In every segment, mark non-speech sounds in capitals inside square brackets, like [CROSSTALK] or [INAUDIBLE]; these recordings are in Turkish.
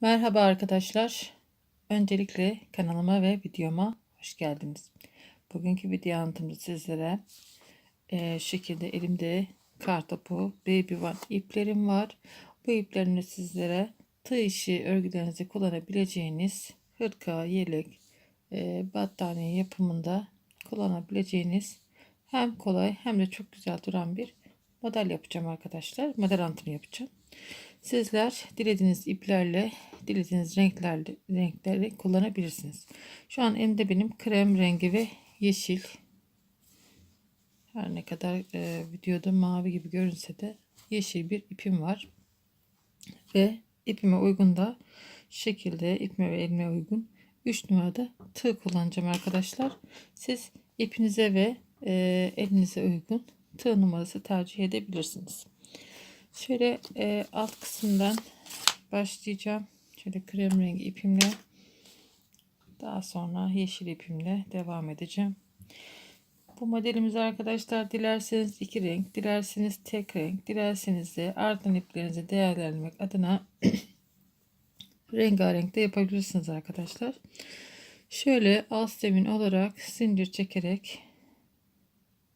Merhaba arkadaşlar. Öncelikle kanalıma ve videoma hoş geldiniz. Bugünkü video anlatımda sizlere e, şekilde elimde kartopu baby one iplerim var. Bu iplerimle sizlere tığ işi örgülerinizde kullanabileceğiniz hırka, yelek, e, battaniye yapımında kullanabileceğiniz hem kolay hem de çok güzel duran bir model yapacağım arkadaşlar. Model anlatımı yapacağım. Sizler dilediğiniz iplerle, dilediğiniz renklerle, renkleri kullanabilirsiniz. Şu an elimde benim krem rengi ve yeşil. Her ne kadar e, videoda mavi gibi görünse de yeşil bir ipim var. Ve ipime uygun da şekilde ipime ve elime uygun 3 numarada tığ kullanacağım arkadaşlar. Siz ipinize ve e, elinize uygun tığ numarası tercih edebilirsiniz. Şöyle e, alt kısımdan başlayacağım. Şöyle krem rengi ipimle daha sonra yeşil ipimle devam edeceğim. Bu modelimiz arkadaşlar dilerseniz iki renk, dilerseniz tek renk, dilerseniz de ardın iplerinizi değerlendirmek adına [CLEARS THROAT] rengarenk de yapabilirsiniz arkadaşlar. Şöyle alt zemin olarak zincir çekerek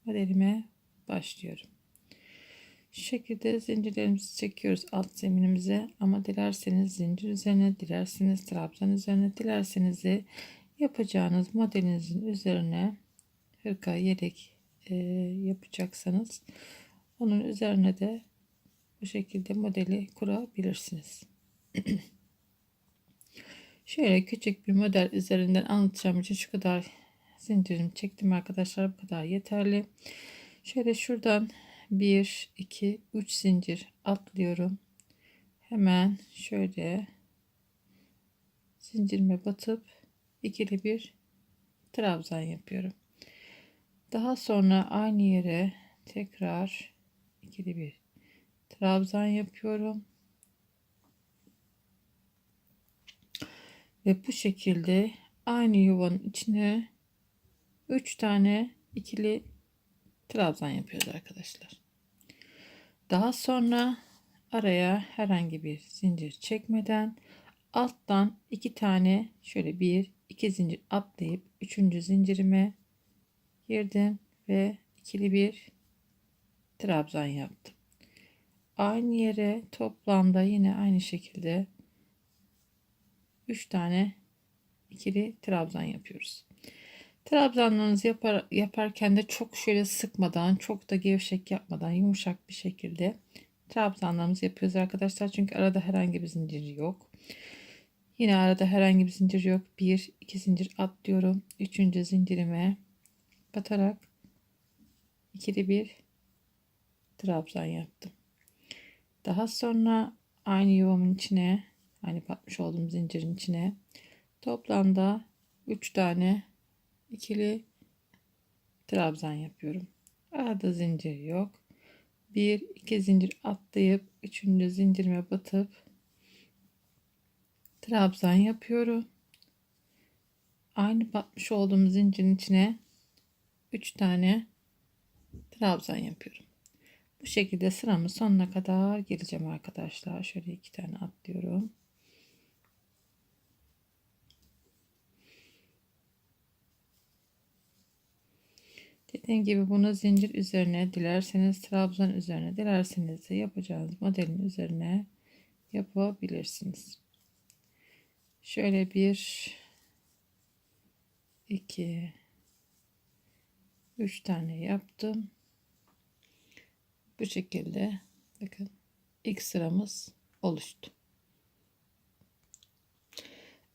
modelime başlıyorum. Şu şekilde zincirlerimizi çekiyoruz alt zeminimize ama dilerseniz zincir üzerine, dilerseniz trabzan üzerine, dilerseniz de yapacağınız modelinizin üzerine hırka, yelek e, yapacaksanız onun üzerine de bu şekilde modeli kurabilirsiniz. [CLEARS THROAT] Şöyle küçük bir model üzerinden anlatacağım için şu kadar zincirimi çektim arkadaşlar. Bu kadar yeterli. Şöyle şuradan 1 2 3 zincir atlıyorum. Hemen şöyle zincirime batıp ikili bir trabzan yapıyorum. Daha sonra aynı yere tekrar ikili bir trabzan yapıyorum. Ve bu şekilde aynı yuvanın içine 3 tane ikili trabzan yapıyoruz arkadaşlar. Daha sonra araya herhangi bir zincir çekmeden alttan iki tane şöyle bir iki zincir atlayıp üçüncü zincirime girdim ve ikili bir trabzan yaptım. Aynı yere toplamda yine aynı şekilde 3 tane ikili trabzan yapıyoruz. Trabzanlarınızı yapar, yaparken de çok şöyle sıkmadan, çok da gevşek yapmadan yumuşak bir şekilde trabzanlarımızı yapıyoruz arkadaşlar. Çünkü arada herhangi bir zincir yok. Yine arada herhangi bir zincir yok. Bir, iki zincir atlıyorum. Üçüncü zincirime batarak ikili bir trabzan yaptım. Daha sonra aynı yuvamın içine, aynı batmış olduğum zincirin içine toplamda 3 tane ikili trabzan yapıyorum. Arada zincir yok. Bir iki zincir atlayıp üçüncü zincirime batıp trabzan yapıyorum. Aynı batmış olduğum zincirin içine 3 tane trabzan yapıyorum. Bu şekilde sıramın sonuna kadar geleceğim arkadaşlar. Şöyle iki tane atlıyorum. Dediğim gibi bunu zincir üzerine dilerseniz trabzan üzerine dilerseniz de yapacağınız modelin üzerine yapabilirsiniz. Şöyle bir iki üç tane yaptım. Bu şekilde bakın ilk sıramız oluştu.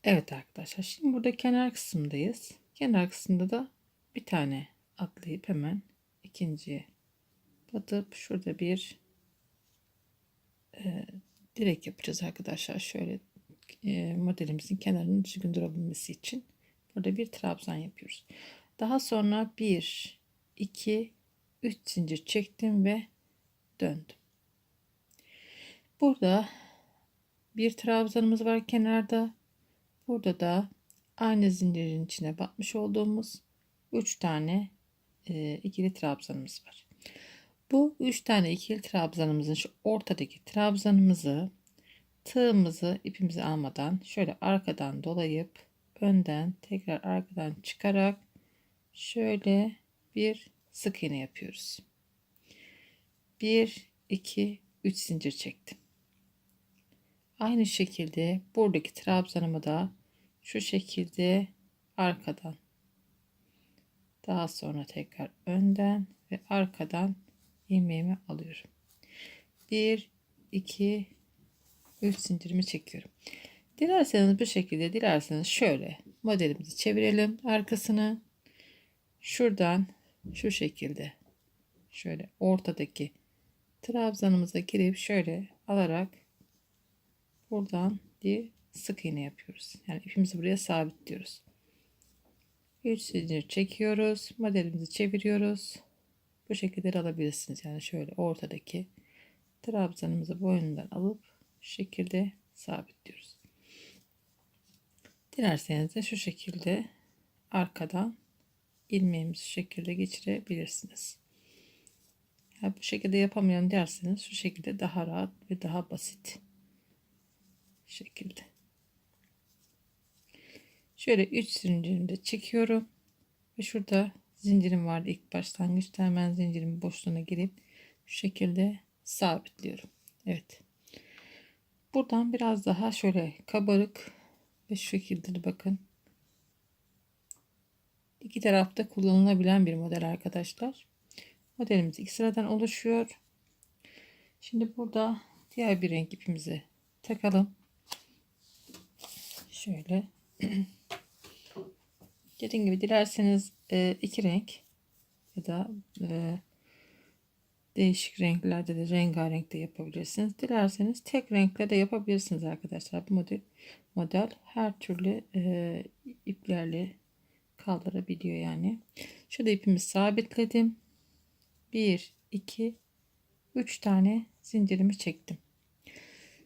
Evet arkadaşlar şimdi burada kenar kısımdayız. Kenar kısımda da bir tane atlayıp hemen ikinciye batıp şurada bir e, direk yapacağız arkadaşlar. Şöyle e, modelimizin kenarının düzgün durabilmesi için burada bir trabzan yapıyoruz. Daha sonra bir, iki, üç zincir çektim ve döndüm. Burada bir trabzanımız var kenarda. Burada da aynı zincirin içine batmış olduğumuz 3 tane e, ikili trabzanımız var. Bu üç tane ikili trabzanımızın şu ortadaki trabzanımızı tığımızı ipimizi almadan şöyle arkadan dolayıp önden tekrar arkadan çıkarak şöyle bir sık iğne yapıyoruz. 1 2 3 zincir çektim. Aynı şekilde buradaki trabzanımı da şu şekilde arkadan daha sonra tekrar önden ve arkadan ilmeğimi alıyorum. 1 2 3 zincirimi çekiyorum. Dilerseniz bu şekilde dilerseniz şöyle modelimizi çevirelim arkasını. Şuradan şu şekilde şöyle ortadaki trabzanımıza girip şöyle alarak buradan bir sık iğne yapıyoruz. Yani ipimizi buraya sabitliyoruz. 3 zincir çekiyoruz. Modelimizi çeviriyoruz. Bu şekilde alabilirsiniz. Yani şöyle ortadaki trabzanımızı boynundan alıp şu şekilde sabitliyoruz. Dilerseniz de şu şekilde arkadan ilmeğimizi şu şekilde geçirebilirsiniz. Ya bu şekilde yapamıyorum derseniz şu şekilde daha rahat ve daha basit şekilde. Şöyle 3 zincirimi de çekiyorum. Ve şurada zincirim vardı ilk başlangıçta hemen zincirimin boşluğuna girip şu şekilde sabitliyorum. Evet. Buradan biraz daha şöyle kabarık ve şu şekilde de bakın. İki tarafta kullanılabilen bir model arkadaşlar. Modelimiz iki sıradan oluşuyor. Şimdi burada diğer bir renk ipimizi takalım. Şöyle. [CLEARS THROAT] Dediğim gibi dilerseniz e, iki renk ya da e, değişik renklerde de rengarenk de yapabilirsiniz. Dilerseniz tek renkle de yapabilirsiniz arkadaşlar. Bu model model her türlü e, iplerle kaldırabiliyor yani. Şurada ipimi sabitledim. 1 2 3 tane zincirimi çektim.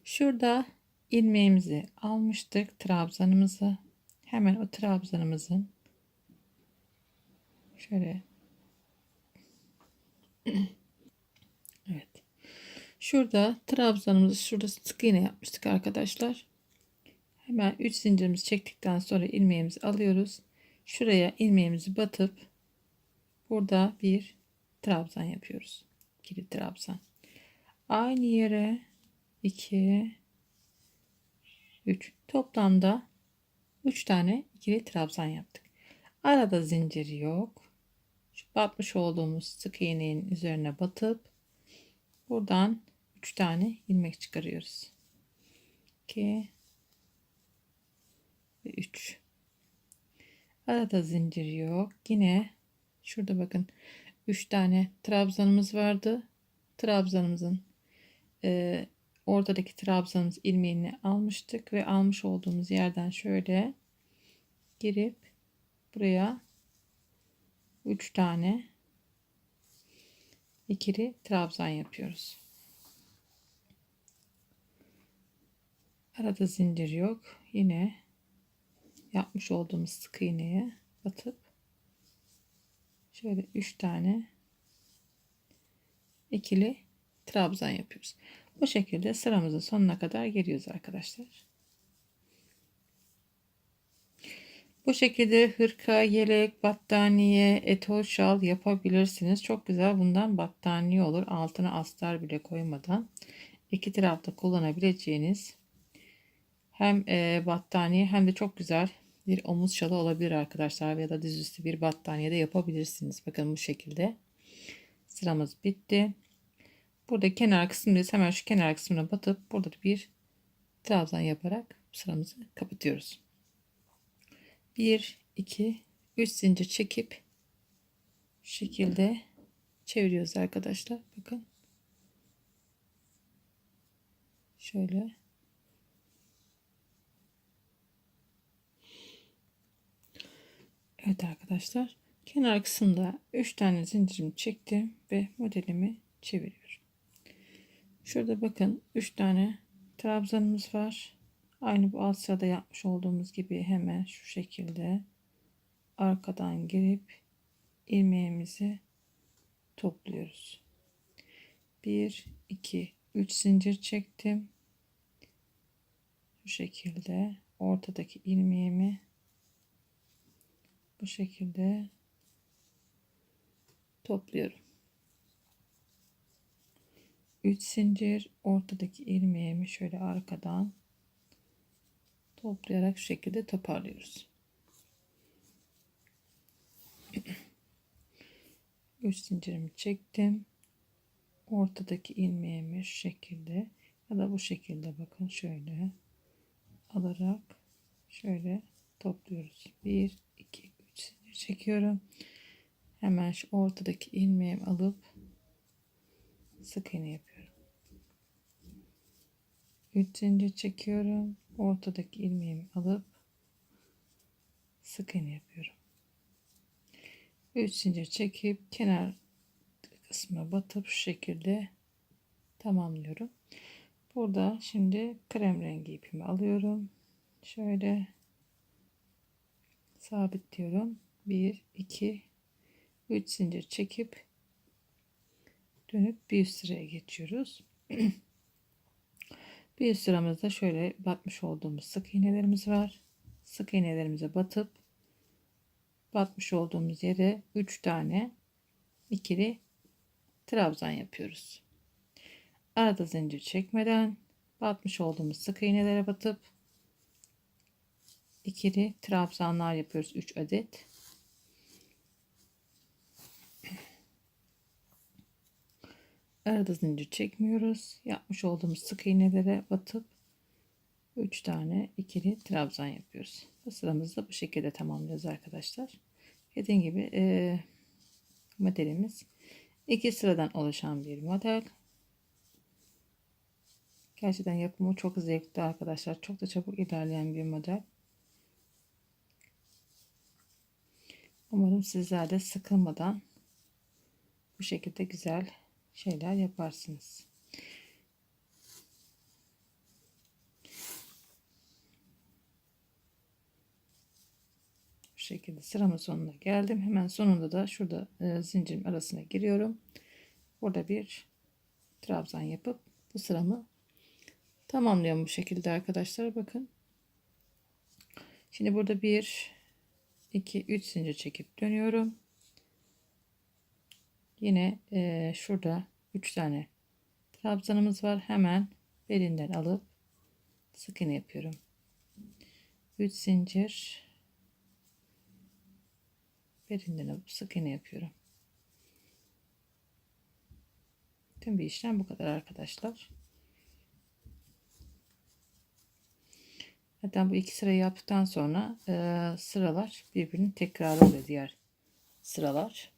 Şurada ilmeğimizi almıştık trabzanımızı. Hemen o trabzanımızın şöyle [CLEARS THROAT] Evet. Şurada trabzanımızı şurada sık iğne yapmıştık arkadaşlar. Hemen 3 zincirimizi çektikten sonra ilmeğimizi alıyoruz. Şuraya ilmeğimizi batıp burada bir trabzan yapıyoruz. İkili trabzan. Aynı yere 2 3 toplamda 3 tane ikili trabzan yaptık. Arada zincir yok. Batmış olduğumuz sık iğnenin üzerine batıp buradan 3 tane ilmek çıkarıyoruz. 2 ve 3. Arada zincir yok. Yine şurada bakın 3 tane trabzanımız vardı. Trabzanımızın e, ortadaki trabzanımız ilmeğini almıştık ve almış olduğumuz yerden şöyle girip buraya 3 tane ikili trabzan yapıyoruz. Arada zincir yok. Yine yapmış olduğumuz sık iğneye batıp şöyle 3 tane ikili trabzan yapıyoruz. Bu şekilde sıramızın sonuna kadar geliyoruz arkadaşlar. Bu şekilde hırka, yelek, battaniye, etol şal yapabilirsiniz. Çok güzel bundan battaniye olur. Altına astar bile koymadan iki tarafta kullanabileceğiniz hem e, battaniye hem de çok güzel bir omuz şalı olabilir arkadaşlar ya da dizüstü bir battaniye de yapabilirsiniz. Bakın bu şekilde sıramız bitti. Burada kenar kısmındayız. Hemen şu kenar kısmına batıp burada bir trabzan yaparak sıramızı kapatıyoruz. 1 2 3 zincir çekip şu şekilde çeviriyoruz arkadaşlar. Bakın. Şöyle. Evet arkadaşlar. Kenar kısımda 3 tane zincirimi çektim ve modelimi çeviriyorum. Şurada bakın 3 tane trabzanımız var. Aynı bu alt sırada yapmış olduğumuz gibi hemen şu şekilde arkadan girip ilmeğimizi topluyoruz. 1 2 3 zincir çektim. bu şekilde ortadaki ilmeğimi bu şekilde topluyorum. 3 zincir ortadaki ilmeğimi şöyle arkadan toplayarak şu şekilde toparlıyoruz. [CLEARS THROAT] 3 zincirimi çektim. Ortadaki ilmeğimi şu şekilde ya da bu şekilde bakın şöyle alarak şöyle topluyoruz. 1 2 3 zincir çekiyorum. Hemen şu ortadaki ilmeğimi alıp sık iğne yapıyorum. 3 zincir çekiyorum. Ortadaki ilmeğimi alıp sık iğne yapıyorum. 3 zincir çekip kenar kısmına batıp şu şekilde tamamlıyorum. Burada şimdi krem rengi ipimi alıyorum. Şöyle sabitliyorum. 1 2 3 zincir çekip dönüp bir üst sıraya geçiyoruz. [CLEARS THROAT] bir sıramızda şöyle batmış olduğumuz sık iğnelerimiz var. Sık iğnelerimize batıp batmış olduğumuz yere 3 tane ikili trabzan yapıyoruz. Arada zincir çekmeden batmış olduğumuz sık iğnelere batıp ikili trabzanlar yapıyoruz 3 adet. Arada zincir çekmiyoruz. Yapmış olduğumuz sık iğnelere batıp 3 tane ikili trabzan yapıyoruz. Sıramızı da bu şekilde tamamlıyoruz arkadaşlar. Dediğim gibi e, modelimiz iki sıradan oluşan bir model. Gerçekten yapımı çok zevkli arkadaşlar. Çok da çabuk ilerleyen bir model. Umarım sizler de sıkılmadan bu şekilde güzel şeyler yaparsınız. Bu şekilde sıramın sonuna geldim. Hemen sonunda da şurada e, zincirin arasına giriyorum. Burada bir trabzan yapıp bu sıramı tamamlıyorum bu şekilde arkadaşlar. Bakın. Şimdi burada bir 2 3 zincir çekip dönüyorum. Yine e, şurada 3 tane trabzanımız var. Hemen belinden alıp sık iğne yapıyorum. 3 zincir belinden alıp sık iğne yapıyorum. Tüm bir işlem bu kadar arkadaşlar. Zaten bu iki sırayı yaptıktan sonra e, sıralar birbirini tekrar oluyor diğer sıralar.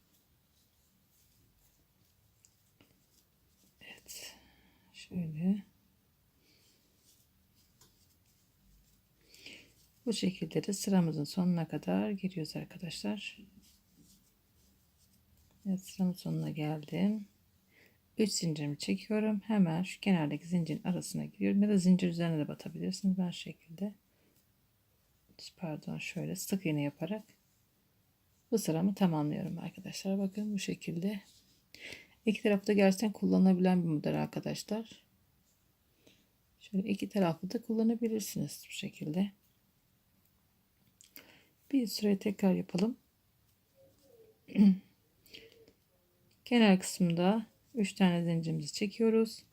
Evet. Şöyle. Bu şekilde de sıramızın sonuna kadar giriyoruz arkadaşlar. Evet sıramın sonuna geldim. 3 zincirimi çekiyorum. Hemen şu kenardaki zincirin arasına giriyorum. Ya da zincir üzerine de batabilirsiniz. Ben şekilde pardon şöyle sık iğne yaparak bu sıramı tamamlıyorum arkadaşlar. Bakın bu şekilde. İki tarafta gerçekten kullanılabilen bir model arkadaşlar. Şöyle iki taraflı da kullanabilirsiniz bu şekilde. Bir süre tekrar yapalım. [CLEARS THROAT] Kenar kısmında 3 tane zincirimizi çekiyoruz.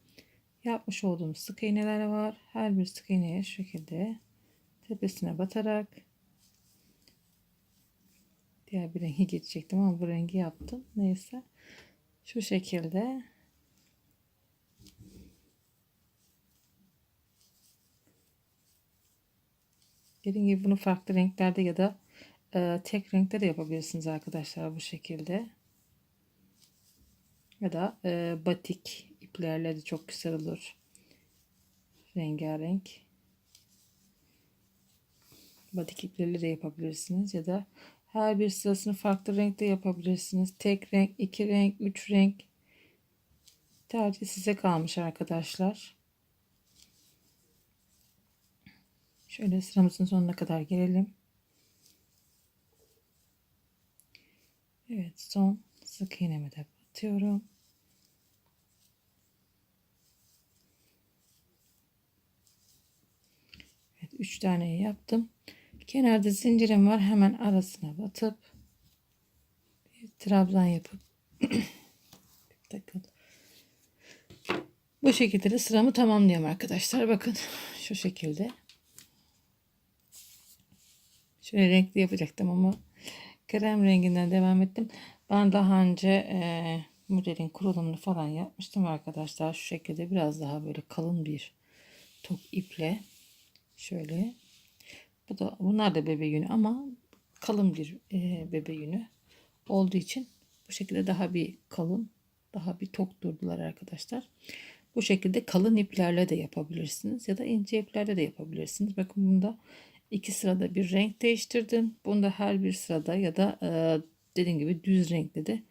Yapmış olduğumuz sık iğneler var. Her bir sık iğneye şu şekilde tepesine batarak diğer bir rengi geçecektim ama bu rengi yaptım. Neyse. Şu şekilde Dediğim gibi bunu farklı renklerde ya da e, tek renkte de yapabilirsiniz arkadaşlar bu şekilde. Ya da e, batik iplerle de çok güzel olur. Rengarenk. Batik iplerle de yapabilirsiniz ya da her bir sırasını farklı renkte yapabilirsiniz. Tek renk, iki renk, üç renk. Tercih size kalmış arkadaşlar. Şöyle sıramızın sonuna kadar gelelim. Evet son sık iğnemi de batıyorum. 3 tane yaptım. Kenarda zincirim var. Hemen arasına batıp bir trabzan yapıp [CLEARS THROAT] dakika. Bu şekilde de sıramı tamamlıyorum arkadaşlar. Bakın şu şekilde. Şöyle renkli yapacaktım ama krem renginden devam ettim. Ben daha önce e, modelin kurulumunu falan yapmıştım arkadaşlar. Şu şekilde biraz daha böyle kalın bir tok iple şöyle. Bu da bunlar da bebe yünü ama kalın bir e, bebe yünü olduğu için bu şekilde daha bir kalın, daha bir tok durdular arkadaşlar. Bu şekilde kalın iplerle de yapabilirsiniz ya da ince iplerle de yapabilirsiniz. Bakın bunda iki sırada bir renk değiştirdim. Bunda her bir sırada ya da e, dediğim gibi düz renkli de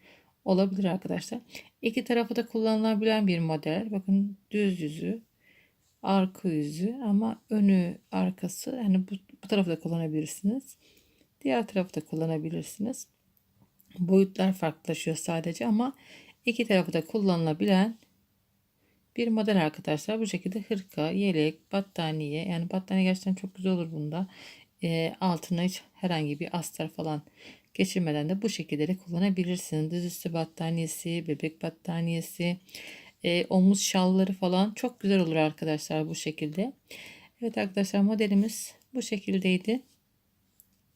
olabilir arkadaşlar. İki tarafı da kullanılabilen bir model. Bakın düz yüzü, arka yüzü ama önü, arkası yani bu, bu tarafı da kullanabilirsiniz. Diğer tarafı da kullanabilirsiniz. Boyutlar farklılaşıyor sadece ama iki tarafı da kullanılabilen bir model arkadaşlar. Bu şekilde hırka, yelek, battaniye yani battaniye gerçekten çok güzel olur bunda. E, altına hiç herhangi bir astar falan geçirmeden de bu şekilde de kullanabilirsiniz. Dizüstü battaniyesi, bebek battaniyesi, e, omuz şalları falan çok güzel olur arkadaşlar bu şekilde. Evet arkadaşlar modelimiz bu şekildeydi.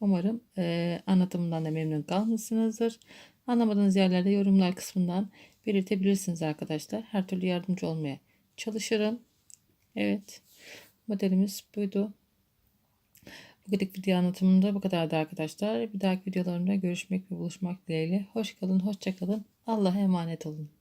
Umarım e, anlatımından da memnun kalmışsınızdır. Anlamadığınız yerlerde yorumlar kısmından belirtebilirsiniz arkadaşlar. Her türlü yardımcı olmaya çalışırım. Evet. Modelimiz buydu. Bugünkü video anlatımında bu kadardı arkadaşlar. Bir dahaki videolarımda görüşmek ve buluşmak dileğiyle. Hoş kalın, hoşça kalın. Allah'a emanet olun.